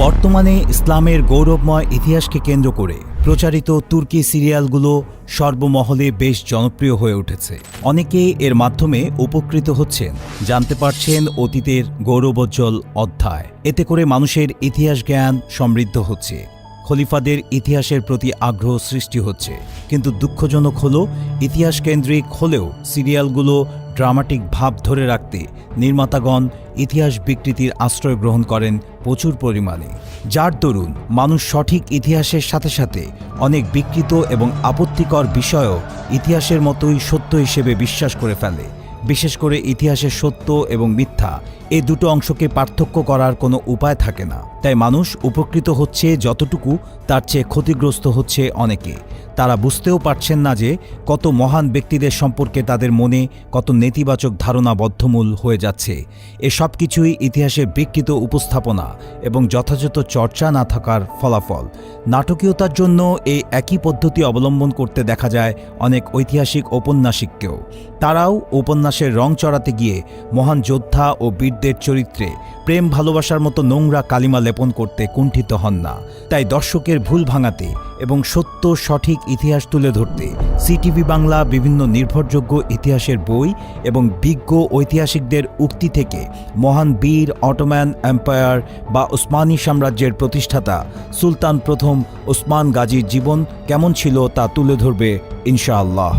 বর্তমানে ইসলামের গৌরবময় ইতিহাসকে কেন্দ্র করে প্রচারিত তুর্কি সিরিয়ালগুলো সর্বমহলে বেশ জনপ্রিয় হয়ে উঠেছে। অনেকে এর মাধ্যমে উপকৃত হচ্ছেন, জানতে পারছেন অতীতের গৌরবোজ্জ্বল অধ্যায়। এতে করে মানুষের ইতিহাস জ্ঞান সমৃদ্ধ হচ্ছে, খলিফাদের ইতিহাসের প্রতি আগ্রহ সৃষ্টি হচ্ছে। কিন্তু দুঃখজনক হল ইতিহাস কেন্দ্রিক হলেও সিরিয়ালগুলো ড্রামাটিক ভাব ধরে রাখতে নির্মাতাগণ ইতিহাস বিকৃতির আশ্রয় গ্রহণ করেন প্রচুর পরিমাণে। যার দরুন মানুষ সঠিক ইতিহাসের সাথে সাথে অনেক বিকৃত এবং আপত্তিকর বিষয়ও ইতিহাসের মতোই সত্য হিসেবে বিশ্বাস করে ফেলে। বিশেষ করে ইতিহাসের সত্য এবং মিথ্যা এই দুটো অংশকে পার্থক্য করার কোনো উপায় থাকে না। তাই মানুষ উপকৃত হচ্ছে যতটুকু, তার চেয়ে ক্ষতিগ্রস্ত হচ্ছে অনেকে। তারা বুঝতেও পারছেন না যে কত মহান ব্যক্তিদের সম্পর্কে তাদের মনে কত নেতিবাচক ধারণা বদ্ধমূল হয়ে যাচ্ছে। এসব কিছুই ইতিহাসের বিকৃত উপস্থাপনা এবং যথাযথ চর্চা না থাকার ফলাফল। নাটকীয়তার জন্য এই একই পদ্ধতি অবলম্বন করতে দেখা যায় অনেক ঐতিহাসিক ঔপন্যাসিককেও। তারাও উপন্যাসের রং চড়াতে গিয়ে মহান যোদ্ধা ও বীরদের চরিত্রে প্রেম ভালোবাসার মতো নোংরা কালিমা লেপন করতে কুণ্ঠিত হন না। তাই দর্শকের ভুল ভাঙাতে এবং সত্য, সঠিক ইতিহাস তুলে ধরতে সিটিভি বাংলা বিভিন্ন নির্ভরযোগ্য ইতিহাসের বই এবং বিজ্ঞ ঐতিহাসিকদের উক্তি থেকে মহান বীর, অটোম্যান, এম্পায়ার বা ওসমানী সাম্রাজ্যের প্রতিষ্ঠাতা সুলতান প্রথম ওসমান গাজীর জীবন কেমন ছিল তা তুলে ধরবে ইনশাআল্লাহ।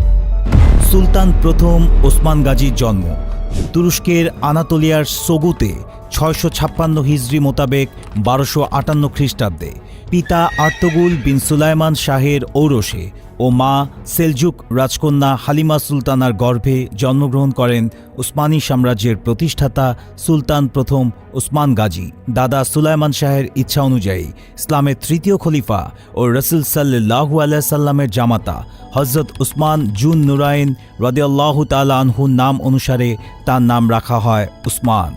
সুলতান প্রথম ওসমান গাজীর জন্ম তুরস্কের আনাতোলিয়ার সোগুতে ছয়শো ছাপ্পান্ন হিজড়ি মোতাবেক বারোশো আটান্ন খ্রিস্টাব্দে পিতা আর্তগুল বিন সুলাইমান শাহের ঔরসে ও মা সেলজুক রাজকন্যা হালিমা সুলতানার গর্ভে জন্মগ্রহণ করেন উসমানী সাম্রাজ্যের প্রতিষ্ঠাতা সুলতান প্রথম ওসমান গাজী। দাদা সুলাইমান শাহের ইচ্ছা অনুযায়ী ইসলামের তৃতীয় খলিফা ও রসুল সাল্লাহু আল্লাহ সাল্লামের জামাতা হজরত উসমান জুন নুরাইন রদিয়াল্লাহ তালা আনহুর নাম অনুসারে তার নাম রাখা হয় উসমান।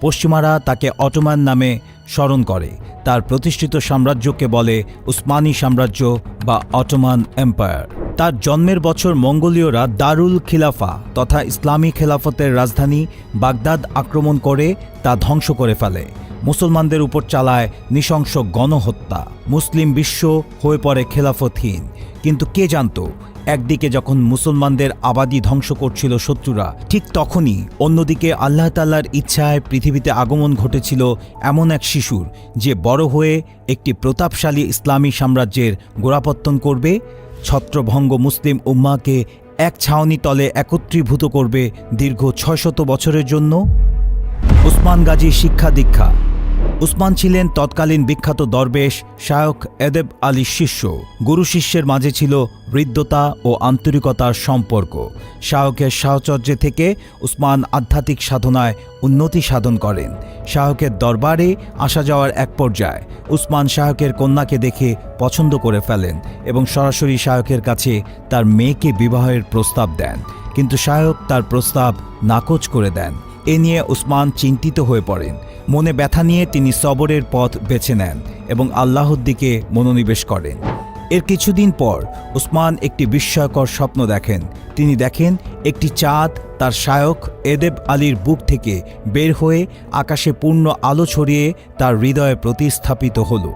পশ্চিমারা তাকে অটোমান নামে স্মরণ করে। তার প্রতিষ্ঠিত সাম্রাজ্যকে বলে উসমানী সাম্রাজ্য বা অটোমান এম্পায়ার। তার জন্মের বছর মঙ্গোলীয়রা দারুল খিলাফা তথা ইসলামী খেলাফতের রাজধানী বাগদাদ আক্রমণ করে তা ধ্বংস করে ফেলে। মুসলমানদের উপর চালায় নৃশংস গণহত্যা। মুসলিম বিশ্ব হয়ে পড়ে খেলাফতহীন। কিন্তু কে জানত একদিকে যখন মুসলমানদের আবাদি ধ্বংস করছিল শত্রুরা, ঠিক তখনই অন্যদিকে আল্লাহ তাল্লার ইচ্ছায় পৃথিবীতে আগমন ঘটেছিল এমন এক শিশুর যে বড় হয়ে একটি প্রতাপশালী ইসলামী সাম্রাজ্যের গোড়াপত্তন করবে, ছত্রভঙ্গ মুসলিম উম্মাকে এক ছাউনি তলে একত্রীভূত করবে দীর্ঘ ছয়শত বছরের জন্য। উসমান গাজীর শিক্ষা দীক্ষা। উসমান ছিলেন তৎকালীন বিখ্যাত দরবেশ শায়ক এদেব আলীর শিষ্য। গুরু শিষ্যের মাঝে ছিল হৃদ্যতা ও আন্তরিকতার সম্পর্ক। শায়কের সাহচর্যে থেকে উসমান আধ্যাত্মিক সাধনায় উন্নতি সাধন করেন। শাহকের দরবারে আসা যাওয়ার এক পর্যায়ে উসমান শাহকের কন্যাকে দেখে পছন্দ করে ফেলেন এবং সরাসরি শাহকের কাছে তার মেয়েকে বিবাহের প্রস্তাব দেন। কিন্তু শাহক তার প্রস্তাব নাকচ করে দেন। এ নিয়ে উসমান চিন্তিত হয়ে পড়েন। মনে ব্যথা নিয়ে তিনি সবরের পথ বেছে নেন এবং আল্লাহর দিকে মনোনিবেশ করেন। এর কিছুদিন পর উসমান একটি বিস্ময়কর স্বপ্ন দেখেন। তিনি দেখেন একটি চাঁদ তার শায়ক এদেব আলীর বুক থেকে বের হয়ে আকাশে পূর্ণ আলো ছড়িয়ে তার হৃদয়ে প্রতিস্থাপিত হলো।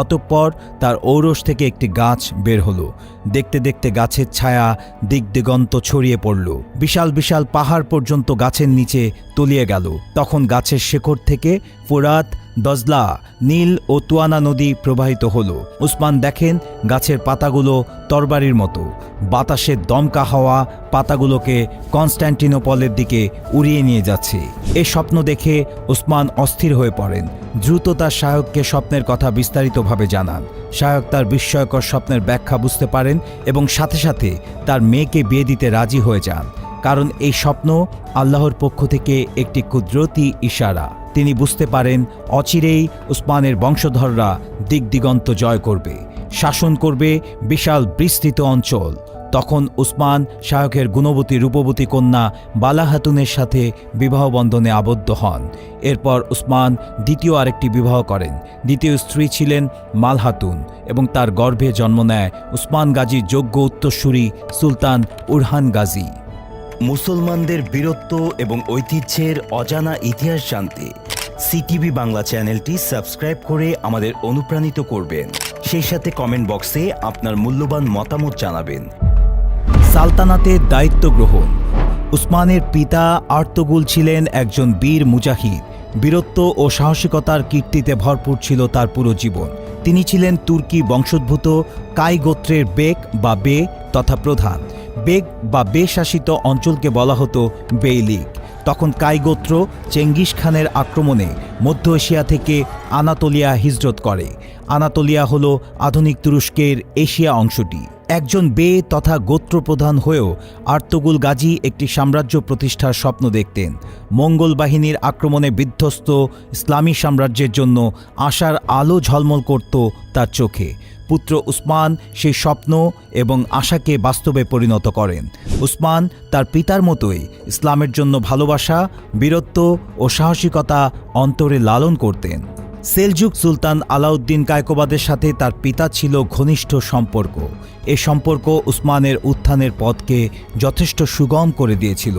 অতঃপর তার ঔরস থেকে একটি গাছ বের হলো। দেখতে দেখতে গাছের ছায়া দিক দিগন্ত ছড়িয়ে পড়ল। বিশাল বিশাল পাহাড় পর্যন্ত গাছের নিচে তলিয়ে গেল। তখন গাছের শেকড় থেকে ফোরাত দজলা, নীল ও তুয়ানা নদী প্রবাহিত হল। উসমান দেখেন, গাছের পাতাগুলো তরবারির মতো। বাতাসের দমকা হাওয়া পাতাগুলোকে কনস্ট্যান্টিনোপলের দিকে উড়িয়ে নিয়ে যাচ্ছে। এ স্বপ্ন দেখে উসমান অস্থির হয়ে পড়েন। দ্রুত তার শায়ককে স্বপ্নের কথা বিস্তারিতভাবে জানান। শায়ক তার বিস্ময়কর স্বপ্নের ব্যাখ্যা বুঝতে পারেন এবং সাথে সাথে তার মেয়েকে বিয়ে দিতে রাজি হয়ে যান। কারণ এই স্বপ্ন আল্লাহর পক্ষ থেকে একটি কুদরতি ইশারা। তিনি বুঝতে পারেন অচিরেই উসমানের বংশধররা দিক দিগন্ত জয় করবে, শাসন করবে বিশাল বিস্তৃত অঞ্চল। তখন উসমান শায়কের গুণবতী রূপবতী কন্যা বালা হাতুনের সাথে বিবাহ বন্ধনে আবদ্ধ হন। এরপর উসমান দ্বিতীয় আরেকটি বিবাহ করেন। দ্বিতীয় স্ত্রী ছিলেন মাল হাতুন এবং তার গর্ভে জন্ম নেয় উসমান গাজীর যোগ্য উত্তরসূরি সুলতান উরহান গাজী। মুসলমানদের বীরত্ব এবং ঐতিহ্যের অজানা ইতিহাস জানতে সিটিভি বাংলা চ্যানেলটি সাবস্ক্রাইব করে আমাদের অনুপ্রাণিত করবেন। সেই সাথে কমেন্ট বক্সে আপনার মূল্যবান মতামত জানাবেন। সালতানাতের দায়িত্ব গ্রহণ। উসমানের পিতা আর্তগুল ছিলেন একজন বীর মুজাহিদ। বীরত্ব ও সাহসিকতার কীর্তিতে ভরপুর ছিল তার পুরো জীবন। তিনি ছিলেন তুর্কি বংশোদ্ভূত কাই গোত্রের বেগ বা বে তথা প্রধান। বেগ বা বে শাসিত অঞ্চলকে বলা হতো বেইলিক তখন কাইগোত্র চেঙ্গিস খানের আক্রমণে মধ্য এশিয়া থেকে আনাতোলিয়া হিজরত করে। আনাতোলিয়া হল আধুনিক তুরস্কের এশিয়া অংশটি। একজন বে তথা গোত্রপ্রধান হয়েও আর্তগুল গাজী একটি সাম্রাজ্য প্রতিষ্ঠার স্বপ্ন দেখতেন। মঙ্গল বাহিনীর আক্রমণে বিধ্বস্ত ইসলামী সাম্রাজ্যের জন্য আশার আলো ঝলমল করত তার চোখে। পুত্র উসমান সেই স্বপ্ন এবং আশাকে বাস্তবে পরিণত করেন। উসমান তার পিতার মতোই ইসলামের জন্য ভালোবাসা, বীরত্ব ও সাহসিকতা অন্তরে লালন করতেন। সেলজুক সুলতান আলাউদ্দিন কায়কোবাদের সাথে তার পিতা ছিল ঘনিষ্ঠ সম্পর্ক। এ সম্পর্ক উসমানের উত্থানের পথকে যথেষ্ট সুগম করে দিয়েছিল।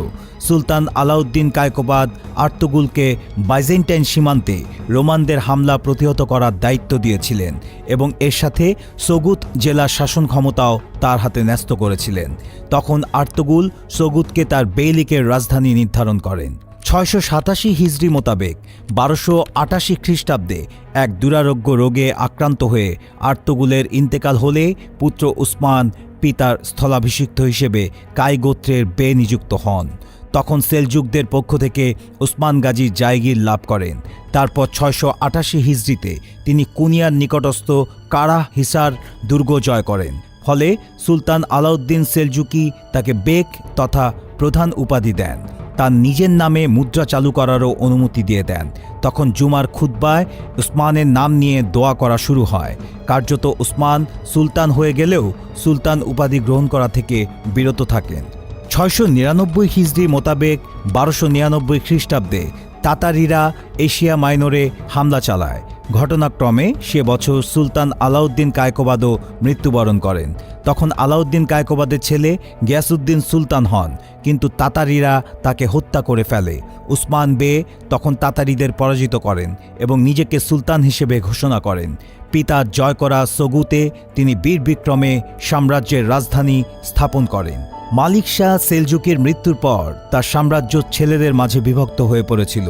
সুলতান আলাউদ্দিন কায়কোবাদ আর্তগুলকে বাইজেন্টাইন সীমান্তে রোমানদের হামলা প্রতিহত করার দায়িত্ব দিয়েছিলেন এবং এর সাথে সগুত জেলার শাসন ক্ষমতাও তার হাতে ন্যস্ত করেছিলেন। তখন আর্তগুল সগুতকে তার বেইলিকের রাজধানী নির্ধারণ করেন। ছয়শো সাতাশি হিজড়ি মোতাবেক বারোশো আটাশি খ্রিস্টাব্দে এক দুরারোগ্য রোগে আক্রান্ত হয়ে আর্তগুলের ইন্তেকাল হলে পুত্র উসমান পিতার স্থলাভিষিক্ত হিসেবে কাই গোত্রের বে নিযুক্ত হন। তখন সেলজুকদের পক্ষ থেকে উসমান গাজী জায়গির লাভ করেন। তারপর ছয়শো আটাশি হিজড়িতে তিনি কুনিয়ার নিকটস্থ কারা হিসার দুর্গ জয় করেন। ফলে সুলতান আলাউদ্দিন সেলজুকি তাকে বেক তথা প্রধান উপাধি দেন। তার নিজের নামে মুদ্রা চালু করারও অনুমতি দিয়ে দেন। তখন জুমার খুদ্বায় উসমানের নাম নিয়ে দোয়া করা শুরু হয়। কার্যত উসমান সুলতান হয়ে গেলেও সুলতান উপাধি গ্রহণ করা থেকে বিরত থাকেন। ছয়শো নিরানব্বই হিজড়ি মোতাবেক বারোশো নিরানব্বই খ্রিস্টাব্দে তাতারিরা এশিয়া মাইনরে হামলা চালায়। ঘটনাক্রমে সে বছর সুলতান আলাউদ্দিন কায়কোবাদও মৃত্যুবরণ করেন। তখন আলাউদ্দিন কায়কোবাদের ছেলে গিয়াসুদ্দিন সুলতান হন। কিন্তু তাতারিরা তাকে হত্যা করে ফেলে। উসমান বে তখন তাতারিদের পরাজিত করেন এবং নিজেকে সুলতান হিসেবে ঘোষণা করেন। পিতার জয় করা সগুতে তিনি বীর বিক্রমে সাম্রাজ্যের রাজধানী স্থাপন করেন। মালিক শাহ সেলজুকের মৃত্যুর পর তার সাম্রাজ্য ছেলেদের মাঝে বিভক্ত হয়ে পড়েছিল।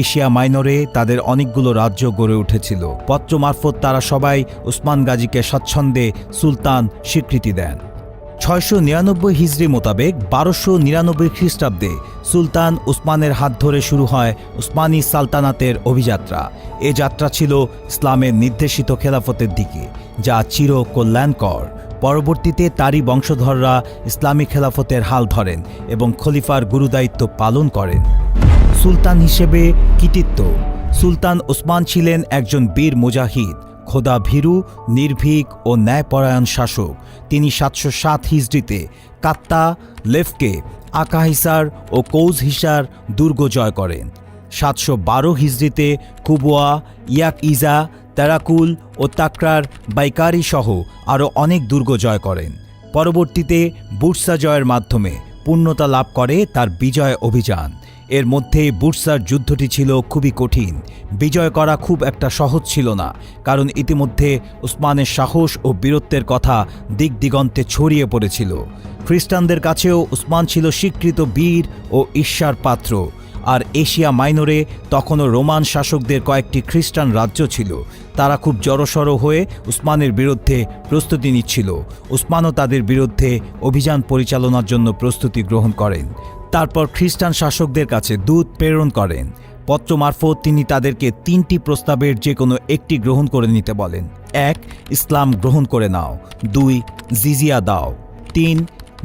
এশিয়া মাইনরে তাদের অনেকগুলো রাজ্য গড়ে উঠেছিল। পত্র মারফত তারা সবাই উসমান গাজীকে স্বচ্ছন্দে সুলতান স্বীকৃতি দেন। ছয়শো নিরানব্বই হিজড়ি মোতাবেক বারোশো নিরানব্বই খ্রিস্টাব্দে সুলতান উসমানের হাত ধরে শুরু হয় উসমানী সালতানাতের অভিযাত্রা। এ যাত্রা ছিল ইসলামের নির্দেশিত খেলাফতের দিকে, যা চির কল্যাণকর পরবর্তীতে তারই বংশধররা ইসলামী খেলাফতের হাল ধরেন এবং খলিফার গুরুদায়িত্ব পালন করেন। সুলতান হিসেবে কৃতিত্ব। সুলতান ওসমান ছিলেন একজন বীর মুজাহিদ। খোদা ভীরু নির্ভীক ও ন্যায়পরায়ণ শাসক। তিনি সাতশো সাত হিজড়িতে কাত্তা, লেফকে, আকাহিসার ও কৌজ হিসার দুর্গ জয় করেন। সাতশো বারো হিজড়িতে কুবুয়া ইয়াক ইজা তেরাকুল ও তাকরার বাইকারি সহ আরও অনেক দুর্গ জয় করেন। পরবর্তীতে বুরসা জয়ের মাধ্যমে পূর্ণতা লাভ করে তার বিজয় অভিযান। এর মধ্যে বুরসার যুদ্ধটি ছিল খুবই কঠিন। বিজয় করা খুব একটা সহজ ছিল না, কারণ ইতিমধ্যে উসমানের সাহস ও বীরত্বের কথা দিক দিগন্তে ছড়িয়ে পড়েছিল। খ্রিস্টানদের কাছেও উসমান ছিল স্বীকৃত বীর ও ঈর্ষার পাত্র, আর এশিয়া মাইনরে তখনও রোমান শাসকদের কয়েকটি খ্রিস্টান রাজ্য ছিল। তারা খুব জড়সড় হয়ে উসমানের বিরুদ্ধে প্রস্তুতি নিচ্ছিল। উসমানও তাদের বিরুদ্ধে অভিযান পরিচালনার জন্য প্রস্তুতি গ্রহণ করেন। তারপর খ্রিস্টান শাসকদের কাছে দূত প্রেরণ করেন। পত্র মারফত তিনি তাদেরকে তিনটি প্রস্তাবের যে কোনো একটি গ্রহণ করে নিতে বলেন। এক, ইসলাম গ্রহণ করে নাও। দুই, জিজিয়া দাও। তিন,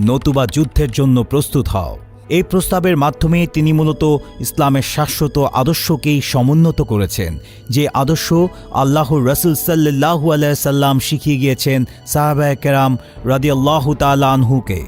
নতুবা যুদ্ধের জন্য প্রস্তুত হও। এই প্রস্তাবের মাধ্যমে তিনি মূলত ইসলামের শাশ্বত আদর্শকেই সমুন্নত করেছেন, যে আদর্শ আল্লাহর রসুল সাল্লাহু আলাইসাল্লাম শিখিয়ে গিয়েছেন সাহাবায় কেরাম রাদিয়াল্লাহ তালানহুকে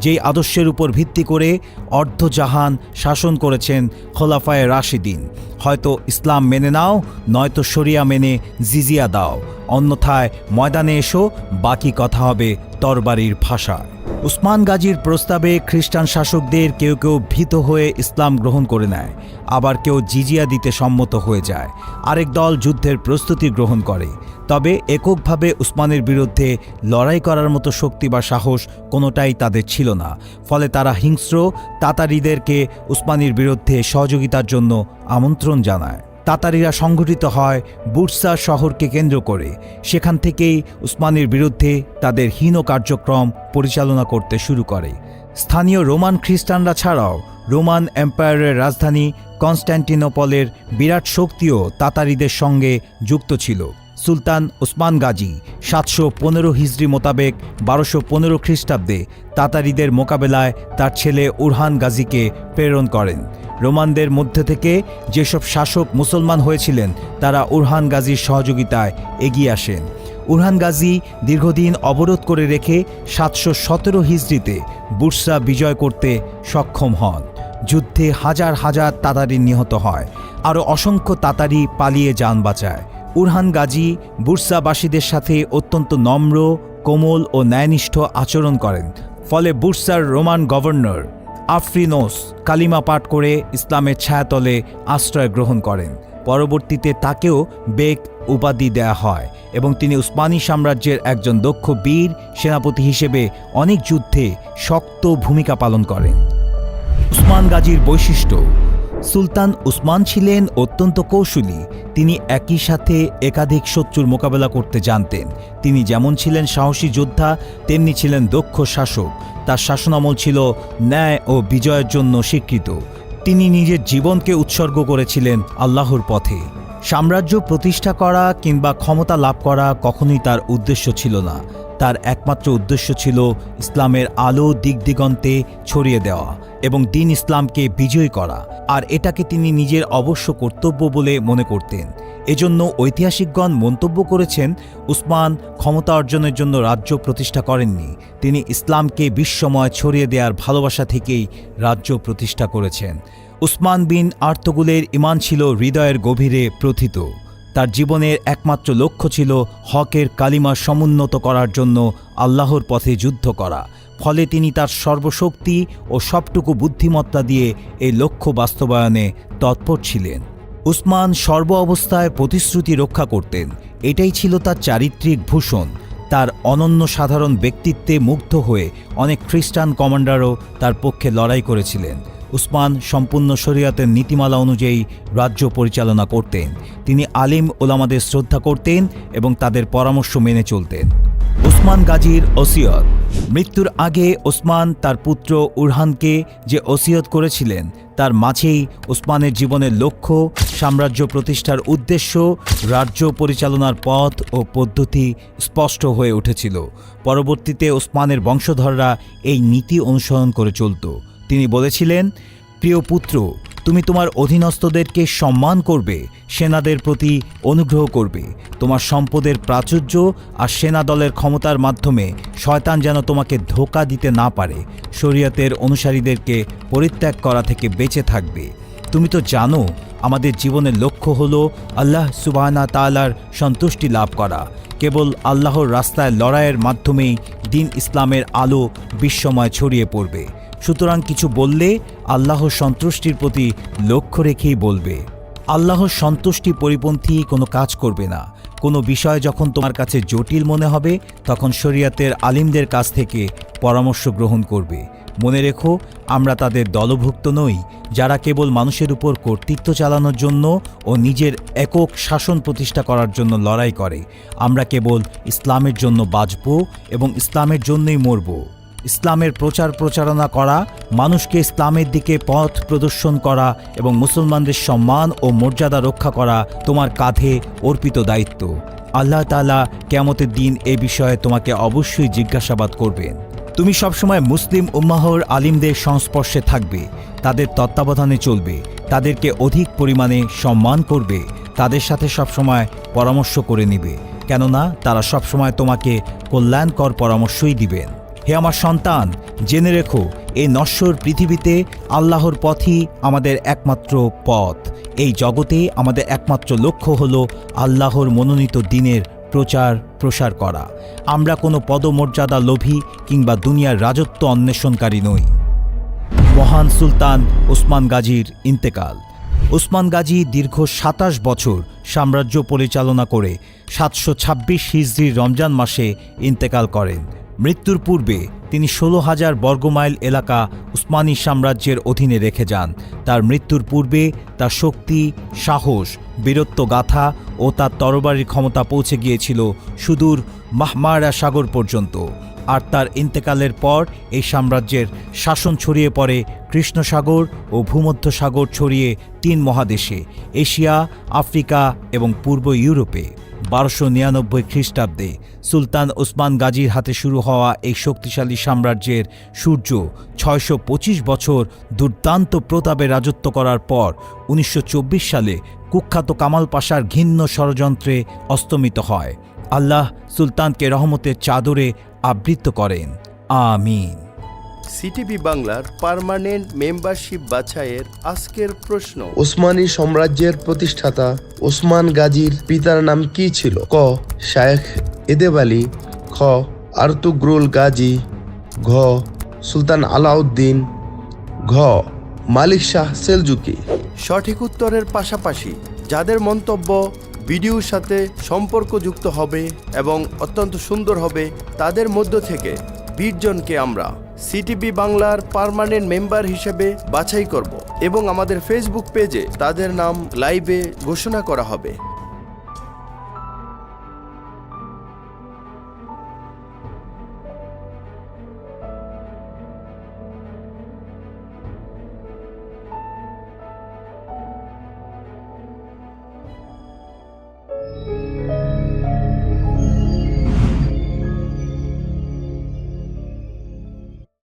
যে আদর্শের উপর ভিত্তি করে অর্ধজাহান শাসন করেছেন খোলাফায় রাশিদিন। হয়তো ইসলাম মেনে নাও, নয়তো শরিয়া মেনে জিজিয়া দাও। অন্যথায় ময়দানে এসো, বাকি কথা হবে তরবারির ভাষায়। উসমান গাজীর প্রস্তাবে খ্রিস্টান শাসকদের কেউ কেউ ভীত হয়ে ইসলাম গ্রহণ করে নেয়। আবার কেউ জিজিয়া দিতে সম্মত হয়ে যায়। আরেক দল যুদ্ধের প্রস্তুতি গ্রহণ করে। তবে এককভাবে উসমানের বিরুদ্ধে লড়াই করার মতো শক্তি বা সাহস কোনোটাই তাদের ছিল না। ফলে তারা হিংস্র তাতারিদেরকে উসমানির বিরুদ্ধে সহযোগিতার জন্য আমন্ত্রণ জানায়। তাতারিরা সংগঠিত হয় বুরসা শহরকে কেন্দ্র করে। সেখান থেকেই উসমানের বিরুদ্ধে তাদের হীন কার্যক্রম পরিচালনা করতে শুরু করে। স্থানীয় রোমান খ্রিস্টানরা ছাড়াও রোমান এম্পায়ারের রাজধানী কনস্ট্যান্টিনোপলের বিরাট শক্তিও তাতারিদের সঙ্গে যুক্ত ছিল। সুলতান ওসমান গাজী সাতশো পনেরো হিজড়ি মোতাবেক বারোশো পনেরো খ্রিস্টাব্দে তাতারিদের মোকাবেলায় তার ছেলে উরহান গাজীকে প্রেরণ করেন। রোমানদের মধ্যে থেকে যেসব শাসক মুসলমান হয়েছিলেন, তারা উরহান গাজীর সহযোগিতায় এগিয়ে আসেন। উরহান গাজী দীর্ঘদিন অবরোধ করে রেখে সাতশো সতেরো হিজড়িতে বুরসা বিজয় করতে সক্ষম হন। যুদ্ধে হাজার হাজার তাতারি নিহত হয়। আরও অসংখ্য তাতারি পালিয়ে যান বাঁচায়। উরহান গাজী বুরসাবাসীদের সাথে অত্যন্ত নম্র, কোমল ও ন্যায়নিষ্ঠ আচরণ করেন। ফলে বুরসার রোমান গভর্নর আফরিনোস কালিমা পাঠ করে ইসলামের ছায়াতলে আশ্রয় গ্রহণ করেন। পরবর্তীতে তাকেও বেক উপাধি দেয়া হয় এবং তিনি উসমানী সাম্রাজ্যের একজন দক্ষ বীর, সেনাপতি হিসেবে অনেক যুদ্ধে শক্ত ভূমিকা পালন করেন। উসমান গাজীর বৈশিষ্ট্য সুলতান উসমান ছিলেন অত্যন্ত কৌশলী। তিনি একই সাথে একাধিক শত্রুর মোকাবেলা করতে জানতেন। তিনি যেমন ছিলেন সাহসী যোদ্ধা, তেমনি ছিলেন দক্ষ শাসক। তার শাসনামল ছিল ন্যায় ও বিজয়ের জন্য স্বীকৃত। তিনি নিজের জীবনকে উৎসর্গ করেছিলেন আল্লাহর পথে। সাম্রাজ্য প্রতিষ্ঠা করা কিংবা ক্ষমতা লাভ করা কখনোই তার উদ্দেশ্য ছিল না। তার একমাত্র উদ্দেশ্য ছিল ইসলামের আলো দিগদিগন্তে ছড়িয়ে দেওয়া। এবং দিন ইসলামকে বিজয়ী করা, আর এটাকে তিনি নিজের অবশ্য কর্তব্য বলে মনে করতেন। এজন্য ঐতিহাসিকগণ মন্তব্য করেছেন, উসমান ক্ষমতা অর্জনের জন্য রাজ্য প্রতিষ্ঠা করেননি। তিনি ইসলামকে বিশ্বময় ছড়িয়ে দেওয়ার ভালোবাসা থেকেই রাজ্য প্রতিষ্ঠা করেছেন। উসমান বিন আর্তগুলের ইমান ছিল হৃদয়ের গভীরে প্রথিত। তার জীবনের একমাত্র লক্ষ্য ছিল হকের কালিমা সমুন্নত করার জন্য আল্লাহর পথে যুদ্ধ করা। ফলে তিনি তার সর্বশক্তি ও সবটুকু বুদ্ধিমত্তা দিয়ে এই লক্ষ্য বাস্তবায়নে তৎপর ছিলেন। উসমান সর্ব অবস্থায় প্রতিশ্রুতি রক্ষা করতেন। এটাই ছিল তার চারিত্রিক ভূষণ। তার অনন্য সাধারণ ব্যক্তিত্বে মুগ্ধ হয়ে অনেক খ্রিস্টান কমান্ডারও তার পক্ষে লড়াই করেছিলেন। উসমান সম্পূর্ণ শরীয়তের নীতিমালা অনুযায়ী রাজ্য পরিচালনা করতেন। তিনি আলিম ওলামাদের শ্রদ্ধা করতেন এবং তাদের পরামর্শ মেনে চলতেন। ওসমান গাজীর ওসিয়ত। মৃত্যুর আগে ওসমান তার পুত্র উরহানকে যে ওসিয়ত করেছিলেন, তার মাঝেই ওসমানের জীবনের লক্ষ্য, সাম্রাজ্য প্রতিষ্ঠার উদ্দেশ্য, রাজ্য পরিচালনার পথ ও পদ্ধতি স্পষ্ট হয়ে উঠেছিল। পরবর্তীতে ওসমানের বংশধররা এই নীতি অনুসরণ করে চলত। তিনি বলেছিলেন প্রিয় পুত্র, তুমি তোমার অধীনস্থদেরকে সম্মান করবে, সেনাদের প্রতি অনুগ্রহ করবে। তোমার সম্পদের প্রাচুর্য আর সেনা দলের ক্ষমতার মাধ্যমে শয়তান যেন তোমাকে ধোকা দিতে না পারে। শরীয়তের অনুসারীদেরকে পরিত্যাগ করা থেকে বেঁচে থাকবে। তুমি তো জানো, আমাদের জীবনের লক্ষ্য হল আল্লাহ সুবাহনা তালার সন্তুষ্টি লাভ করা। কেবল আল্লাহর রাস্তায় লড়াইয়ের মাধ্যমেই দিন ইসলামের আলো বিশ্বময় ছড়িয়ে পড়বে। সুতরাং কিছু বললে আল্লাহর সন্তুষ্টির প্রতি লক্ষ্য রেখেই বলবে। আল্লাহর সন্তুষ্টি পরিপন্থী কোনো কাজ করবে না। কোনো বিষয় যখন তোমার কাছে জটিল মনে হবে, তখন শরিয়াতের আলিমদের কাছ থেকে পরামর্শ গ্রহণ করবে। মনে রেখো, আমরা তাদের দলভুক্ত নই, যারা কেবল মানুষের উপর কর্তৃত্ব চালানোর জন্য ও নিজের একক শাসন প্রতিষ্ঠা করার জন্য লড়াই করে। আমরা কেবল ইসলামের জন্য বাঁচব এবং ইসলামের জন্যই মরব। ইসলামের প্রচার প্রচারণা করা, মানুষকে ইসলামের দিকে পথ প্রদর্শন করা এবং মুসলমানদের সম্মান ও মর্যাদা রক্ষা করা তোমার কাঁধে অর্পিত দায়িত্ব। আল্লাহ তালা কেমতের দিন এ বিষয়ে তোমাকে অবশ্যই জিজ্ঞাসাবাদ করবেন। তুমি সবসময় মুসলিম উম্মাহর আলিমদের সংস্পর্শে থাকবে, তাদের তত্ত্বাবধানে চলবে, তাদেরকে অধিক পরিমাণে সম্মান করবে, তাদের সাথে সবসময় পরামর্শ করে নিবে। কেননা তারা সবসময় তোমাকে কল্যাণকর পরামর্শই দিবেন। হে আমার সন্তান, জেনে রেখো, এই নশ্বর পৃথিবীতে আল্লাহর পথই আমাদের একমাত্র পথ। এই জগতে আমাদের একমাত্র লক্ষ্য হল আল্লাহর মনোনীত দিনের প্রচার, প্রসার করা। আমরা কোনো পদমর্যাদা লোভী কিংবা দুনিয়ার রাজত্ব অন্বেষণকারী নই। মহান সুলতান ওসমান গাজীর ইন্তেকাল। ওসমান গাজী দীর্ঘ সাতাশ বছর সাম্রাজ্য পরিচালনা করে সাতশো ছাব্বিশ হিজড়ির রমজান মাসে ইন্তেকাল করেন। মৃত্যুর পূর্বে তিনি ষোলো হাজার বর্গমাইল এলাকা উসমানী সাম্রাজ্যের অধীনে রেখে যান। তার মৃত্যুর পূর্বে তার শক্তি, সাহস, বীরত্ব গাথা ও তার তরবারির ক্ষমতা পৌঁছে গিয়েছিল সুদূর মাহমারা সাগর পর্যন্ত। আর তার ইন্তেকালের পর এই সাম্রাজ্যের শাসন ছড়িয়ে পড়ে কৃষ্ণসাগর ও ভূমধ্যসাগর ছড়িয়ে তিন মহাদেশে, এশিয়া, আফ্রিকা এবং পূর্ব ইউরোপে। বারোশো নিরানব্বই খ্রিস্টাব্দে সুলতান ওসমান গাজীর হাতে শুরু হওয়া এই শক্তিশালী সাম্রাজ্যের সূর্য ছয়শো পঁচিশ বছর দুর্দান্ত প্রতাপে রাজত্ব করার পর উনিশশো চব্বিশ সালে কুখ্যাত কামাল পাশার ঘিন্ন ষড়যন্ত্রে অস্তমিত হয়। আল্লাহ সুলতানকে রহমতের চাদরে আবৃত করেন। আমিন। সিটিভি বাংলার পার্মানেন্ট মেম্বারশিপ বাছাইয়ের আজকের প্রশ্ন। ওসমানী সাম্রাজ্যের প্রতিষ্ঠাতা ওসমান গাজীর পিতার নাম কি ছিল? ক শায়েখ এদেব আলী খ আর্তুগ্রুল গাজী ঘ সুলতান আলাউদ্দিন ঘ মালিক শাহ সেলজুকি। সঠিক উত্তরের পাশাপাশি যাদের মন্তব্য ভিডিওর সাথে সম্পর্কযুক্ত হবে এবং অত্যন্ত সুন্দর হবে তাদের মধ্য থেকে বিশ জনকে আমরা সিটিভি বাংলার পারমানেন্ট মেম্বার হিসেবে বাছাই করব এবং আমাদের ফেসবুক পেজে তাদের নাম লাইভে ঘোষণা করা হবে।